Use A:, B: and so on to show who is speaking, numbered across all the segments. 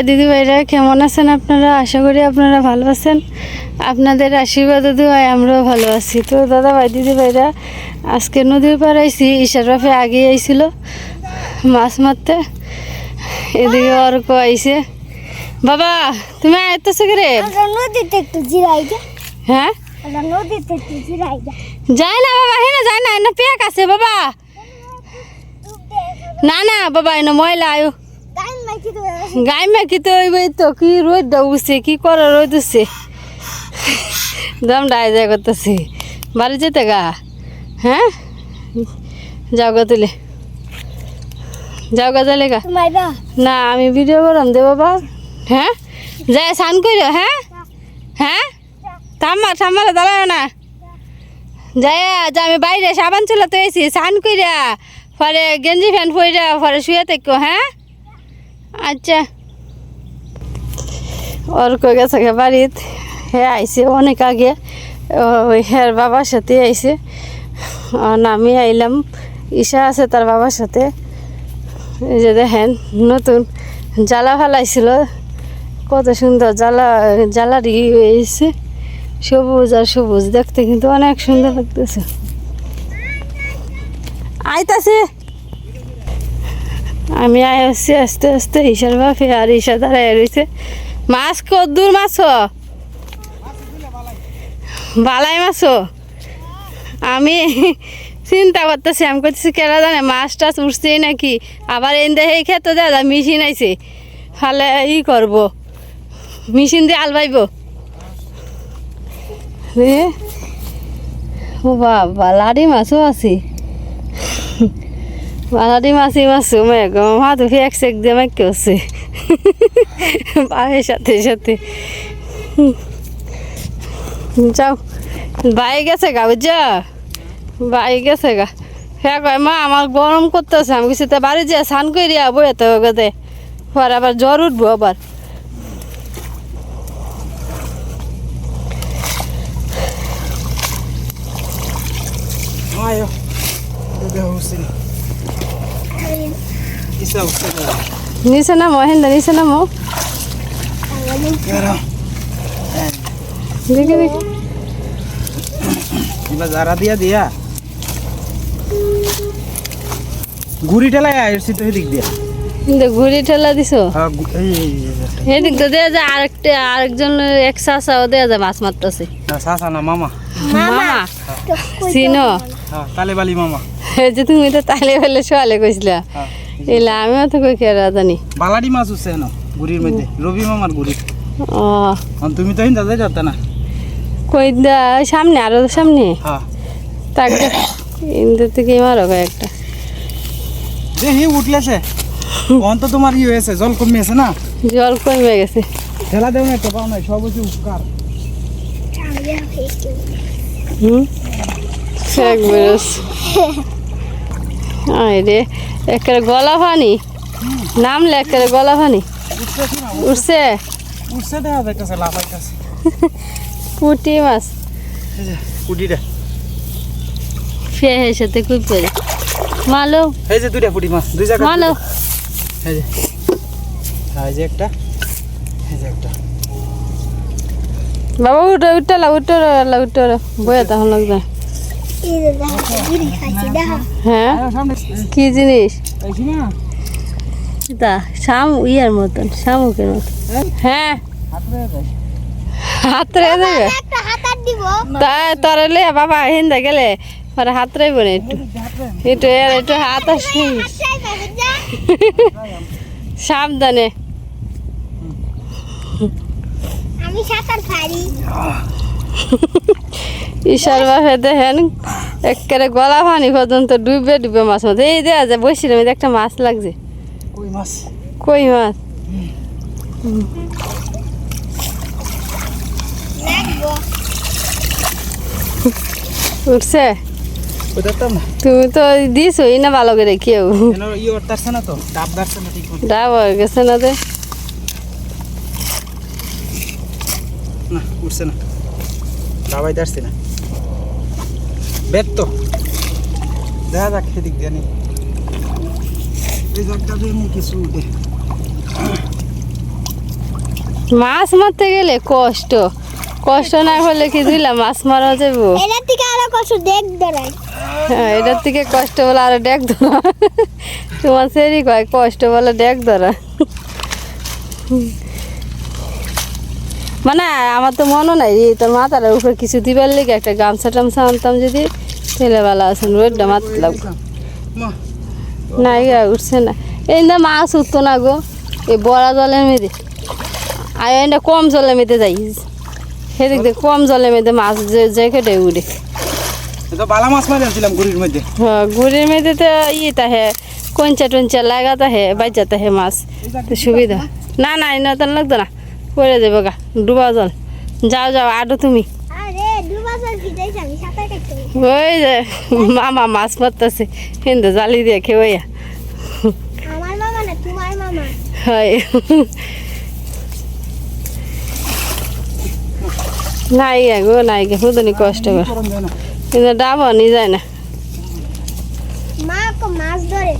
A: ভাই দিদি ভাইরা কেমন আছেন আপনারা? আশা করি আপনারা ভালো আছেন। আপনাদের আশীর্বাদ দোয়ায় আমরাও ভালো আছি। তো দাদা ভাই দিদি ভাইরা আজকে নদীর পার আইছি ঈশার বাপে আগে আইছিল মাছ মারতে। এদিকে অর্ক আইছে। বাবা তুমি আয়তেছো কি রে
B: নদীতে একটু জিরাই যা।
A: হ্যাঁ?
B: নদীতে একটু জিরাই যা।
A: যায় না বাবা হ্যাঁ যায় না এনে পেক আছে বাবা। না না বাবা এনে ময়লা আয়ো। গাই মাকি তো ওই তো? কি রোদ উঠছে কি করে রোদ উঠছে দম ডাই যায় করতেছি। বাড়ি যেতে গা? হ্যাঁ? যাও গা তুলে। যাও গা তাহলে গা। না আমি ভিডিও করাম দে বাবা হ্যাঁ? যায় স্নান করিও হ্যাঁ? হ্যাঁ? থাম্মা থাম্মালে দাঁড়াও না। যায় যা আমি বাইরে সাবান চলে তো এসি স্নান কইরা। পরে গেঞ্জি প্যান্ট পইরা পরে শুয়ে থাকো হ্যাঁ? আচ্ছা। ওর কই গেছে বাড়িত? হে আইছে অনেক আগে। ওই হের বাবার সাথে আর আমি আইলাম। ঈশা আছে তার বাবার সাথে। যে দেখেন, নতুন জ্বালা ফেলাইছিল। কত সুন্দর জ্বালা, জ্বালারি হয়েছে সবুজ আর সবুজ দেখতে কিন্তু অনেক সুন্দর লাগতেছে। আইতাছে। আমি আয় হচ্ছি আস্তে আস্তে ঈশার বাপে আর ঈশা দাঁড়ায় রয়েছে। মাছ কদ্দুর মাছ? বালাই মাছ? আমি চিন্তা করতেছি, আমি করতেছি কেরা জানে, মাছ টাছ উঠছেই নাকি? আবার দেখে এই ক্ষেত্রে দাদা মেশিন আইছে। ফালে ই করব। মেশিন দিয়ে আলবাইব ও বাবা, লাড়ি মাছও আছে। বালাডি মাছি মাছ মেঘ মা তো এক সেক দিয়ে মেঘ করছে বাহের সাথে সাথে যাও বাই গেছে গা বুঝা বাই গেছে গা হ্যাঁ কয় মা আমার গরম করতেছে আমি কিছু তো বাড়ি যা স্নান করিয়া বইয়া তো গেতে পর আবার জ্বর উঠবো আবার.
C: Isa usin.
A: নিচে নামো হেন্দা নিচে নামো. দেখি দেখি।
C: যারা দিয়া দিয়া। ঘুরি ঠেলায় আসছি তো এদিক দিয়া।
A: কিন্তু ঘুরি ঠেলা দিছো?
C: হ্যাঁ,
A: এদিক তো দেয়া যায় আরেকটা আরেকজন এক চাষাও দেয়া যায় মাছ মারতেছে।
C: সাসা না মামা।
A: মামা? চিনো?
C: হ্যাঁ তালেবালি মামা।
A: এই যে তুমি তো তাইলে ফেলে শোয়ালে কইছিলা।
C: হ্যাঁ।
A: এলা আমিও তো কই কেরা জানি।
C: বালাডি মাছ উঠছে না গুড়ির মধ্যে রবি মামার গুড়ি।
A: ও।
C: আর তুমি তো হিন্দা যাই যাতে না।
A: কই দা সামনে আরও সামনে?
C: হ্যাঁ।
A: তাকে ইন্দু থেকে মারো কয়েকটা
C: যে হি উঠলেছে অন তো তোমার ই হয়েছে জল কমিয়েছে না?
A: জল কমে গেছে।
C: ঠেলা দেও না একটা পাও নাই সব হচ্ছে উপকার।
A: হুম? শেখ বেরোস। আয় রে একেবারে গলা পানি নামলে একেবারে গলা পানি
C: উঠতেছে না
A: উঠছে
C: উঠছে দেখা যাইতেছে লাফাইতেছে
A: পুটি মাছ। ফে সাথে কুই পড়ে মালো।
C: এই যে দুইটা পুটি মাছ দুই জায়গা
A: মালো।
C: এই যে। হ্যাঁ, এই যে একটা এই যে একটা।
A: বাবা উঠো উঠলা উঠো উঠো বইয়া তখন লাগবে হ্যাঁ? কি জিনিস? তা, শাম, ইয়ার মতন, শামুকের মতন। হ্যাঁ। দেবে
B: হাতার
A: তা, তোরা লে বাবা হিন্দা গেলে, পরে হাত রাইব না একটু একটু এর একটু হাত আসি সাবধানে।
B: আমি সাঁতার পারি।
A: ঈশার বাপে দেখেন একেবারে গলা পানি পর্যন্ত ডুবে ডুবে মাছ মাছ এই দেয়া যায় বসছিলাম এই একটা মাছ লাগছে।
C: কই মাছ?
A: কই মাছ? উঠছে? তুমি তো দিছোই না ভালো করে কেউ।
C: ডাব
A: হয়ে গেছে না দে
C: না উঠছে না। না। বেদ তো। দেখা যাক সেদিক দিয়ে কিছু
A: মাছ মারতে গেলে কষ্ট। কষ্ট না হলে কি দিলাম? মাছ মারা যাব।
B: এটার থেকে আরও কষ্ট দেখ ধরাই।
A: হ্যাঁ এটার থেকে কষ্ট বলে আরও ডেক ধরা। তোমার সেরি কয় কষ্ট বলে ডেক ধরা। মানে আমার তো মনে নাই তোর মাথার উপরে কিছু দিবার লেগে একটা গামছা টামছা আনতাম যদি ছেলে বেলা আছে রোডটা মারতে লাগবো
C: মা
A: না ইয়া উঠছে না। এই না মাছ উঠতো না গো এই বড়া জলের মেয়েদে আর এটা কম জলের মেয়েদে যাই। সেদিক দিয়ে কম জলের মেয়েদে মাছ যে যে কেটে উঠে
C: তো বালা মাছ মারি আনছিলাম গুড়ির মধ্যে।
A: হ্যাঁ গুড়ির মেয়েদে তো ইয়েটা হে কঞ্চা টঞ্চা লাগাতে হে বাজাতে হে মাছ তো সুবিধা। না না না তো লাগতো না। পড়ে যাবে গা ডুবা জল। যাও যাও আডো তুমি। ওই যে মামা মাছ মারতেছে কিন্তু জালি দিয়ে খেয়ে হয়। নাই গে নাই গে হুদনি কষ্ট কর। কিন্তু ডাবো নি যায় না।
B: মা কো মাছ ধরে।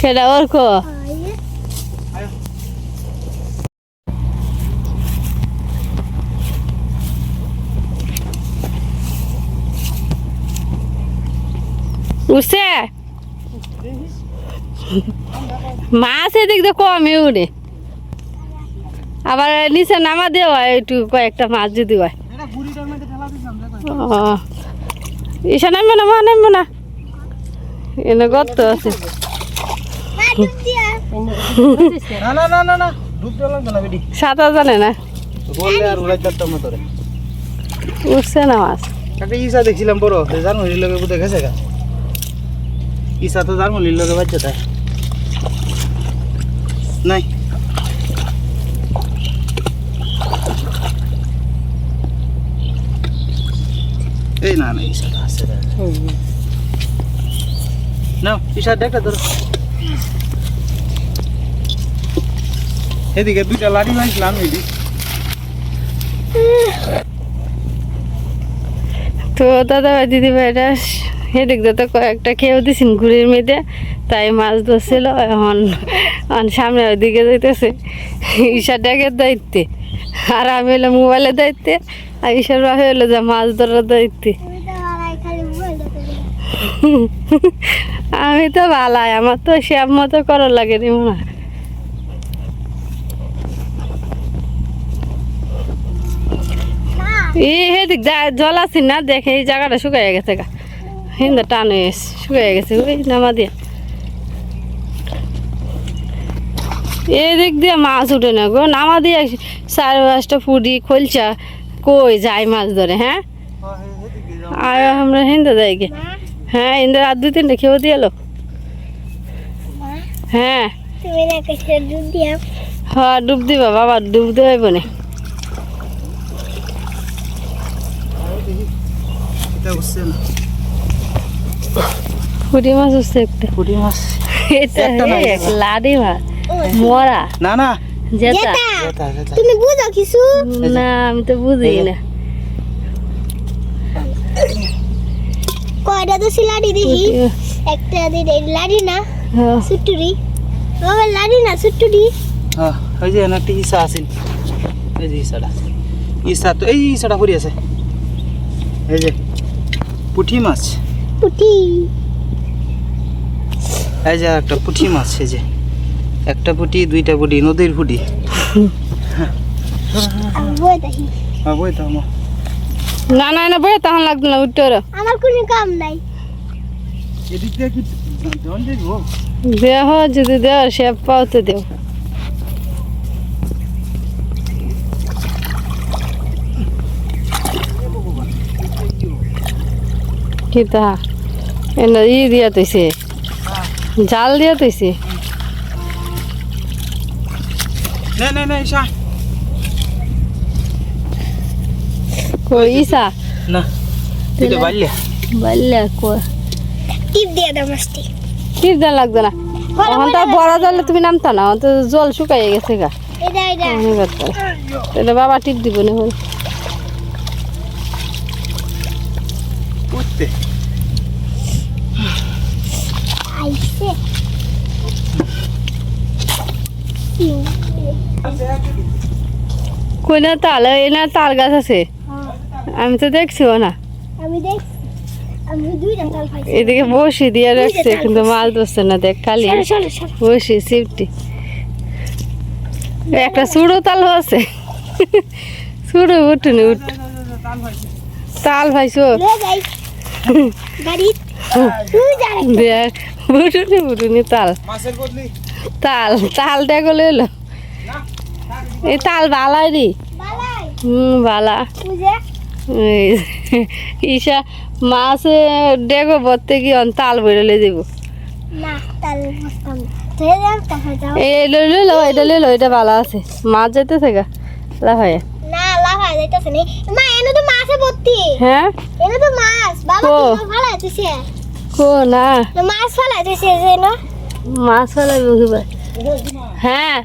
A: খেটা ওর কো
B: এই যে,
A: উঠছে মাছ এদিক দিয়ে কমই উড়ে। আবার নিচে নামা দেওয়া একটু কয়েকটা মাছ যদি হয়। ইসা নামবে না মা নামবে না। এনে গর্ত আছে। সাঁতার জানে না। উঠছে না মাছ।
C: ইসা দেখছিলাম বড়। জানমুলির লগে বুঝে গা ইসা তো জানমুলির লগে বাচ্চা তাই। নাই। এই না না ইসা আছে রে। নাও ইসা দেখা তোর। এদিকে দুইটা লাড়ি মাইছিলাম এদিকে।
A: তো দাদা দিদি ভাইটা দিয়ে তো কয়েকটা খেয়েও দিছেন ঘুরির মেয়েতে তাই মাছ ধরছিল, এখন সামনে ওইদিকে যাইতেছে। ঈশা ড্যাগের দায়িত্বে, আর আমি হলো মোবাইলের দায়িত্বে, আর ঈশার বাপে হলো যে মাছ ধরার দায়িত্বে। আমি তো ভালাই আমার তো শ্যাম মতো করার লাগে রে মনে। হয়। এই সেদিক যা- জল আছে না, দেখে এই জায়গাটা শুকাই গেছে গা। হিন্দা টান হয়ে শুকাই গেছে ওই নামা দিয়ে দিক দিয়ে মাছ উঠে না গো, নামা দিয়ে চার পাঁচটা ফুটি খোলচা, কই যায় মাছ ধরে হ্যাঁ? আর আমরা হিন্দা যাই গে। হ্যাঁ হিন্দা আর দুই তিনটে খেয়েও দিয়ে এলো। হ্যাঁ। হ্যাঁ ডুব দিবা, বাবা, ডুব দেওয়াই বনে।
C: এটা বুঝছে
A: মাছ হচ্ছে একটা।
C: পুঁটি মাছ।
A: এটা। লাডি মাছ। মরা।
C: না না।
A: জেতা।
B: তুমি বুঝো কিছু?
A: না আমি তো বুঝি। না।
B: কয়টা তো সিলাডি দেখি? একটা দিদি লাড়ি না
A: হ্যাঁ।
B: সুটুরি। বাবা লাড়ি না সুটুরি?
C: হ্যাঁ ওই যে একটা ইসা আছিল এই যে ইসাটা। ইসা তো এই ইসাটা পড়ি আছে। এই যে পুঁটি মাছ।
B: পুটি।
C: এই যে একটা পুঁটি মাছ এই যে। একটা পুঁটি দুইটা পুঁটি নদীর পুঁটি। হ্যাঁ
A: না না না বই তখন লাগতো না উঠতে
B: আমার কোনো কাম নাই।
C: এদিক দিয়ে কি
A: দেহ যদি দেও সে পাও তো দেও। কি তা এনে ই দিয়া তৈছে জাল দিয়া তৈছে
C: না না না ইসা
A: কই ইসা
C: না এটা বাল্যা
A: বললে
B: টিপ দিয়ে দাও মাছটি।
A: না। এখন তো বড় জলে তুমি নামতা না তো জল শুকাই গেছে গা।
B: এটা
A: বাবা টিপ দিব না কই না তাল এই না তাল গাছ আছে। আমি তো দেখছিও না।
B: আমি দেখ আমি দুইটা তাল পাইছি।
A: এদিকে বসি দিয়ে রাখছে কিন্তু মাছ ধরছে না দেখ খালি বসি সিফটি। একটা সুড়ো তাল আছে। সুড়ো উঠুনি উঠ। তাল ভাইছো। দেখ উঠুনি উঠুনি তাল। তাল তাল দেখো লইলো এই তাল বালাই রে হুম বালা। ঈশা মাছ ডেগো ভরতে কি অন তাল বেরোলে দিব এই লই লইলো এটা লইলো এটা ভালো আছে। মাছ যেতেছে গা লাফায়।
B: না লাভা যাইতাছে নি। মা এনে তো মাছে ভর্তি
A: হ্যাঁ?
B: এনে তো মাছ। বাবা কো?
A: না।
B: মাছ ফালাই দিছে যে না।
A: মাছ হ্যাঁ।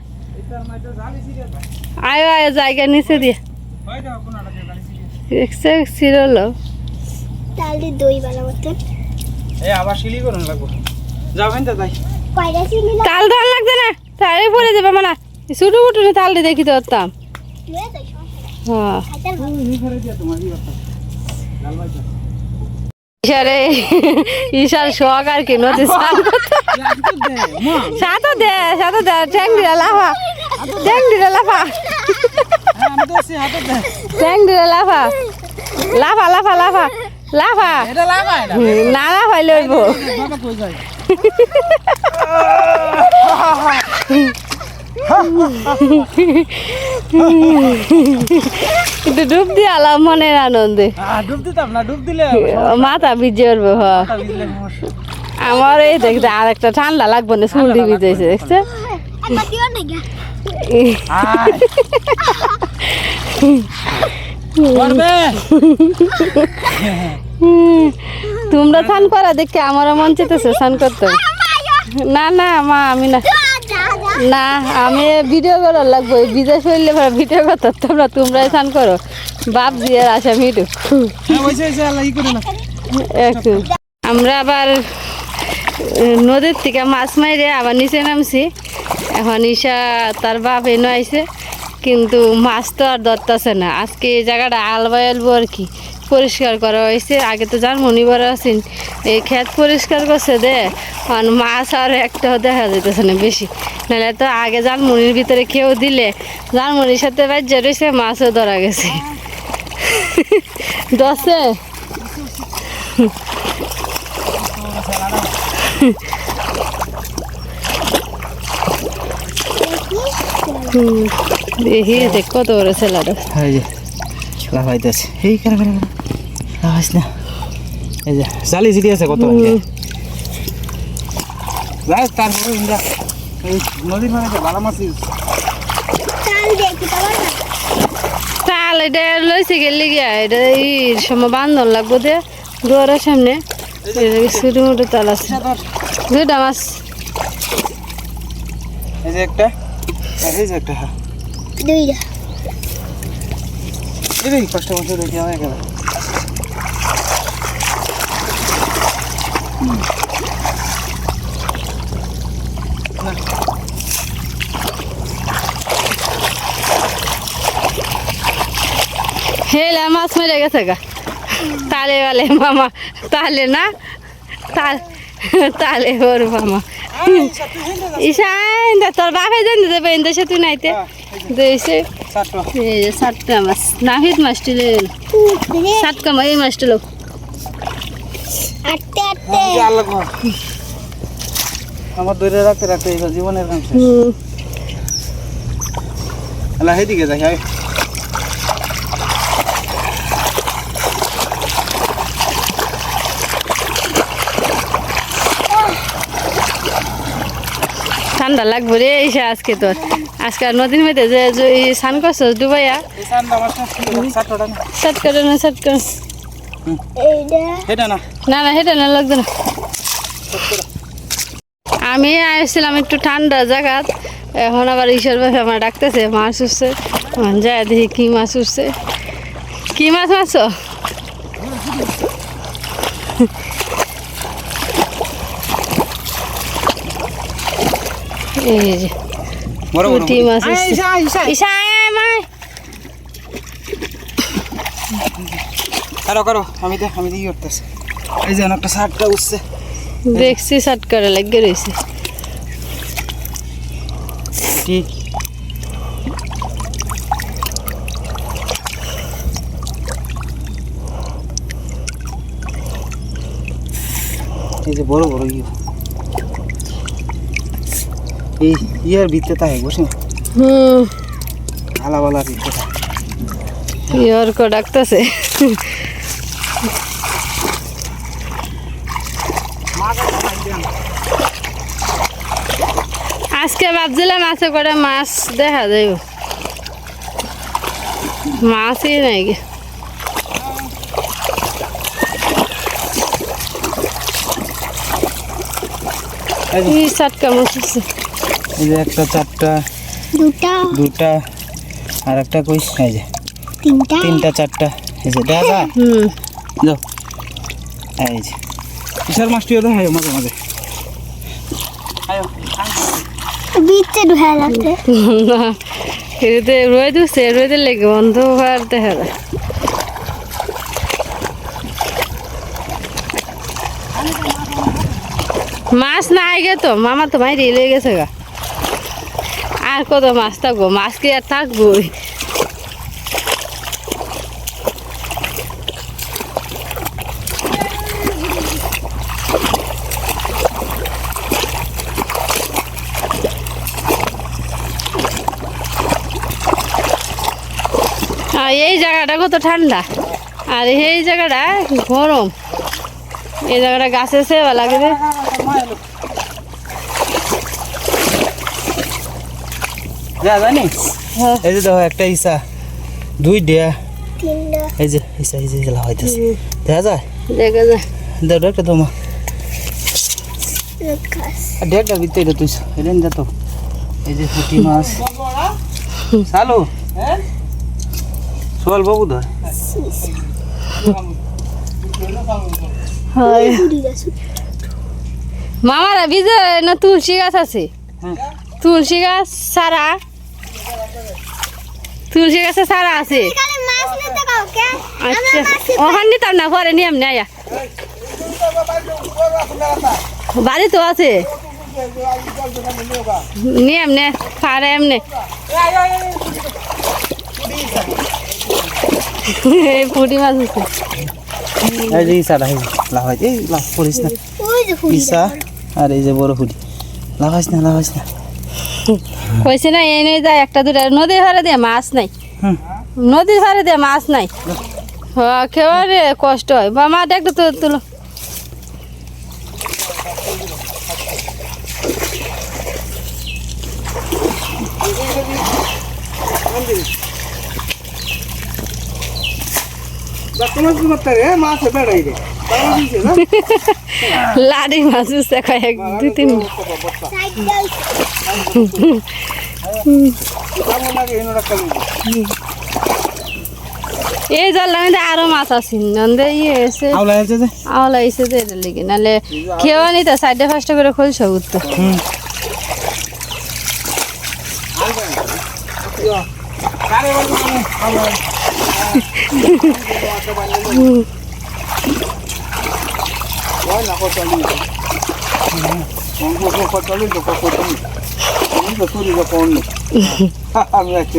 A: আয়ো আয়ো জায়গা নিচে দিয়ে। দেখছে
B: তাল দিয়ে দই বানাবো
C: এই আবার শিলি করুন লাগবো। যাবেন তো তাই।
B: না
A: তাল না? তালে পরে যাবে মানে। ছোটো ফুটুনি তাল দিয়ে দেখি
B: সমস্যা
A: হ্যাঁ। শখ আর কি নদী স্নান করতে। সাঁতো দে সাঁতো দে দিলে লাফা। ট্যাং দিলে লাফা ট্যাং দিলে লাফা লাফা লাফা লাফা লাফা না লাফাই লইব।
C: বাবা কই যায়?
A: কিন্তু ডুব দিয়ে আলাম মনের আনন্দে।
C: ডুব দিতাম না ডুব দিলে
A: মাথা ভিজে উঠবো হ। আমার এই দেখতে আর একটা ঠান্ডা লাগবে না চুলটি ভিজেছে দেখছে? তোমরা স্নান করা দেখে আমারও মন চেতেছে স্নান করতে। না না মা আমি না। না আমি ভিডিও করার লাগবো বিদেশ হইলে ভিডিও করতে তোমরা তোমরাই স্নান করো। বাপ দিয়ে আসা মিটু
C: হ্যাঁ
A: একটু আমরা আবার নদীর থেকে মাছ মাইরে আবার নিচে নামছি। এখন ঈশা তার বাপ এনে আইছে কিন্তু মাছ তো আর ধরতেছে না। আজকে এই জায়গাটা আলবা আলবো আর কি পরিষ্কার করা হয়েছে। আগে তো যার মনিবার আছেন এই ক্ষেত পরিষ্কার করছে দে এখন মাছ আর একটাও দেখা যেতেছে না বেশি। নাহলে তো আগে জানমনির ভিতরে কেউ দিলে জানমনির সাথে বাজ্যা রয়েছে মাছও ধরা গেছে। দশে হুম দেখি দেখ ছেলেটা
C: এই যে লাফাইতেছে। এই করে লাফাইস না। এই যে চালি চিটি আছে কত। যাই তারপরে এই নদীর মানে ভালো মাছ
A: এটা লইছে গেলে গিয়া এটা এই সময় বান্ধন লাগবো দে দুয়ারের সামনে। ছোটো মোটো তাল আছে। দুইটা মাছ।
C: এই যে একটা। এই যে একটা
B: দুইটা।
C: এই কষ্ট মতো রেখে গেল
A: হেলা মাছ মেরে গেছে গা। তালে বালে মামা তালে না? তাল তালে ওর মামা। ইসান তোর বাপে জানি দেবে ইন্দে সে তুই নাইতে। দিয়েছে এই যে। সাতটা। মাছ। নাহিদ মাছটি লেল
B: রে
A: সাত কামা এই মাছটা লোক।
C: হ্যাঁ, আমার ধরে রাখতে রাখতে জীবনের আল্লাহ এইদিকে যাই আয়।
A: ঠান্ডা লাগবে রে এসে আজকে তোর। আজকে আর নদীর মধ্যে যে স্নান করছ ডুবাইয়া। সাত করে না সাত করে।
C: না
A: না সেটা না লাগবে না। আমি আসছিলাম একটু ঠান্ডা জায়গাত এখন আবার ঈশ্বর ভাই আমার ডাকতেছে মাছ উঠছে। যায় দেখি কি মাছ উঠছে। কি মাছ মাছ এই যে
C: বড় বড়
A: পুঁটি। মাছ
C: আয়,
A: আছে।
C: ঈশা, ঈশা।
A: ঈশা আয় আয় মায়
C: করো করো আমি তো আমি তো করতেছি এই যে একটা শার্টটা উঠছে
A: দেখছি শার্ট করে লাগিয়ে রয়েছে
C: কি এই যে বড় বড় ইয়ে এই ইয়ের ভিতরে থাকে বসে?
A: হুম।
C: আলাবালা ভিতরে।
A: ইয়র কো ডাকতেছে। আজকে ভাবছিলাম আছে করে মাছ দেখা যাইব মাছই নাই।
C: এই যে-
A: মাছ আছে।
C: এই যে একটা চারটা
B: দুটা
C: দুটা আর একটা কইস এই যে
B: তিনটা।
C: তিনটা চারটা। এই যে যায়
A: হুম।
C: যাও এই যে। বিশাল মাছটিও দেখা যায় মাঝে মাঝে। আয়ো
B: বিচে ঢুকা লাগছে।
A: না এতে রয়ে দিচ্ছে রয়ে লেগে বন্ধ হওয়ার দেখা যায়। মাছ না আগে তো মামা তো মাই রেলে গেছে গা। আর কত মাছ থাকব? মাছ কি আর থাকব আর এই জায়গাটা কত ঠান্ডা? আর এই জায়গাটা গরম। এই জায়গাটা গাছে সেবা লাগে রে
C: যা জানি।
A: হ্যাঁ।
C: এই যে দেখো একটা ইসা। দুই ডেয়া এই যে ইসা এই যে গেলা হইতেছে দেখা যায়?
A: দেখা যায়।
C: দেখো একটা তুই। এলেন যা তো। এই যে পুঁটি মাছ। চালু সোয়াল বাবু ধর।
A: হয়। মামারা বিজে না তুলসী গাছ আছে?
C: হ্যাঁ।
A: তুলসী গাছ সারা তুলসী গাছে সারা আছে। আচ্ছা ওখান নিতাম না পরে নিয়ম নেই বাড়ি তো আছে। নিয়ম নে পারে এমনি পুঁটি মাছ আছে।
C: ইসাটা এই করিস না। ইসা আর এই যে বড় হুডি। লাগাইস না লাগাইস না।
A: কইছে না এই নই যায় একটা দুটা নদীর ধারে দিয়ে মাছ নাই। নদীর ধারে দিয়ে মাছ নাই। হ্যাঁ একেবারে কষ্ট হয়। বা মা দেখতো তো তুলো লাড়ি মাছ কয়েক দুই তিন। এই জল আমি আরও মাছ আছি। নন্দে ইয়ে এসে
C: আওলা আছে যে?
A: আওলা এসে যে এটার লিগে। নাহলে খেয়েও নিতে সাইডে ফার্স্টে করে খোঁজ সবুজ তো
C: হুম আমি আছি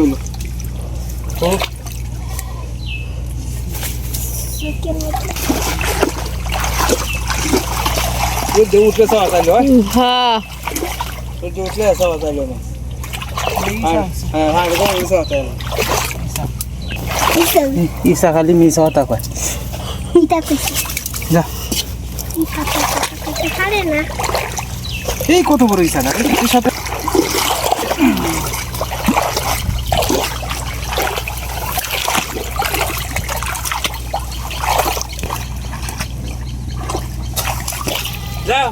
C: যে উঠলে সবাই চাইলো
A: হ্যাঁ
C: যে উঠলে সবাই চাইলো না হ্যাঁ হ্যাঁ মিশা হতা ইসা খালি মিশা হতা কয় যা
B: পারে না
C: এই কত বড় ইসাটা এই সাথে যাও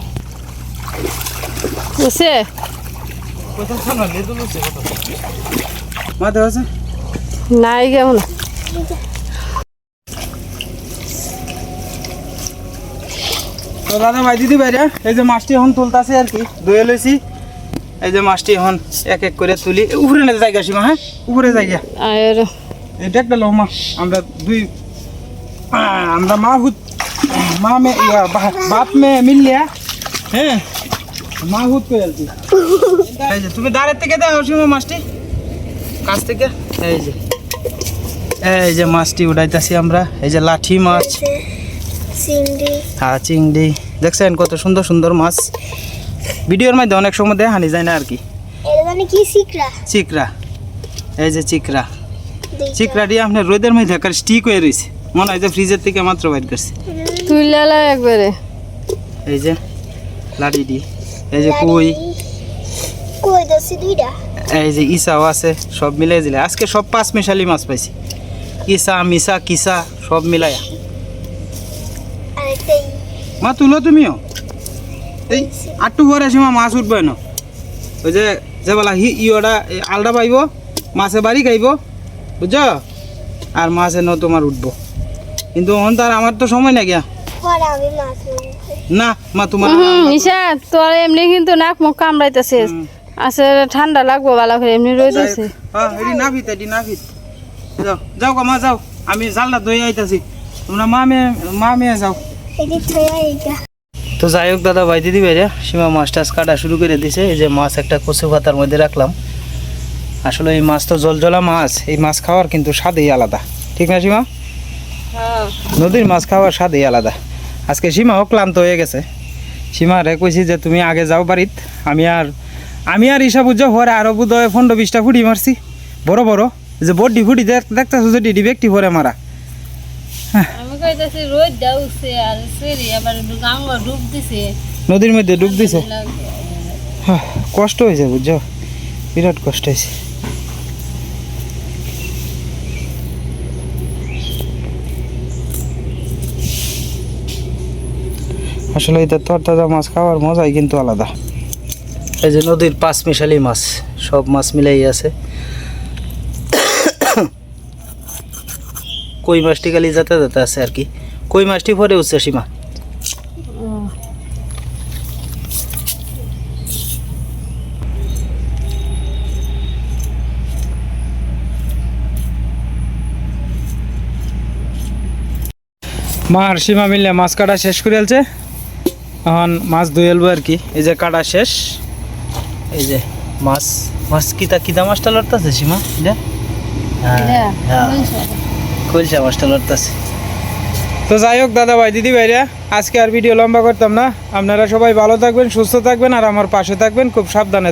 A: বুঝছে
C: কোথাও সামনে লেদু লুছে কত মাথা আছে
A: নাই কেমন
C: তো দাদা ভাই দিদি বাইরে এই যে মাছটি এখন তুলতাছে আর কি ধুয়ে লইছি। এই যে মাছটি এখন এক এক করে তুলি। উপরে না জায়গা সীমা হ্যাঁ? উপরে জায়গা।
A: আর
C: এটা একটা লো মা আমরা দুই আমরা মা হুত মা মে ইয়া, বাপ মে মিলিয়া হ্যাঁ? মা হুত করে আলছি এই যে তুমি দাঁড়ের থেকে দাও সীমা মাছটি। কাছ থেকে। এই যে এই যে মাছটি উড়াইতাছি আমরা। এই যে লাঠি মাছ।
B: চিংড়ি।
C: হ্যাঁ চিংড়ি। দেখছেন কত সুন্দর সুন্দর মাছ। ভিডিওর মধ্যে অনেক সময় দেখানি যায় না আর কি।
B: মানে
C: চিকরা এই যে চিকরা
B: দুইটা।
C: চিকরা আপনার রোদের মধ্যে স্টিক হয়ে রয়েছে। মনে হয় যে ফ্রিজের থেকে মাত্র বাইর করছে।
A: তুই লালা একবারে।
C: এই যে লাড়িটি এই যে কই।
B: কই দছি দুইটা?
C: এই যে ইসাও আছে সব মিলাই দিলে। আজকে সব পাঁচ মিশালি মাছ পাইছি। ইসা মিসা কিসা সব মিলাইয়া
B: আর একটা ই।
C: মা তুলো তুমিও। এই আটটু পরে সীমা মাছ উঠবে না ওই যে যে বলা হি ইওটা এই আলডা পাইব মাছে বাড়ি খাইব বুঝছ? আর মাছে ন তোমার উঠবো। কিন্তু অন তার আমার তো সময় না গিয়া
B: পরে আমি মাছ মারবো।
C: না মা তোমার
A: ঈশা তোর এমনি কিন্তু নাক মুখ কামড়াইতেছে। আছে ঠান্ডা লাগবো ভালো করে এমনি রইতেছে
C: হ্যাঁ এটি না ভিত এটি না ভিত যাও যাও গো মা যাও। আমি জালটা দই আইতাছি। তোমরা মা মেয়ে মা মেয়ে যাও তো যাই হোক দাদা ভাই দিদি ভাইরা সীমা মাছ টাছ কাটা শুরু করে দিছে। এই যে মাছ একটা কচু পাতার মধ্যে রাখলাম। আসলে এই মাছ তো জলজলা মাছ এই মাছ খাওয়ার কিন্তু স্বাদই আলাদা। ঠিক না সীমা?
A: হ্যাঁ।
C: নদীর মাছ খাওয়ার স্বাদই আলাদা। আজকে সীমাও ক্লান্ত হয়ে গেছে। সীমা রে কইছি যে তুমি আগে যাও বাড়িত। আমি আর আমি আর ইসা বুঝছ পরে আরও বোধ হয় পনেরো বিশটা ফুটি মারছি। বড় বড়। যে বড্ডি ফুটি দেখতেছো যে ডিডি ব্যক্তি পরে মারা।
A: আমি কইতাছি রোদ দাউছে আর সেরি আবার গাঙ্গ ডুব দিছে।
C: নদীর মধ্যে ডুব দিছে? হ্যাঁ, কষ্ট হয়েছে বুঝছ? বিরাট কষ্ট হয়েছে। আসলে এটা তরতাজা মাছ খাওয়ার মজাই কিন্তু আলাদা। এই যে নদীর পাঁচ মিশালি মাছ সব মাছ মিলাই আছে। কই মাছটি খালি যাতে যাতে আছে আর কি? কই মাছটি পরে উঠছে সীমা? মা আর সীমা মিলে মাছ কাটা শেষ করে আলছে। এখন মাছ ধুয়ে এলবো আর কি। এই যে কাটা শেষ। এই যে মাছ। মাছ কিতা কিতা মাছটা লড়তেছে সীমা? এটা হ্যাঁ, লড়তেছে। তো যাই হোক দাদা ভাই দিদি ভাইরা, আজকে আর ভিডিও লম্বা করতাম না। আপনারা সবাই ভালো থাকবেন, সুস্থ থাকবেন, আর আমার পাশে থাকবেন। খুব সাবধানে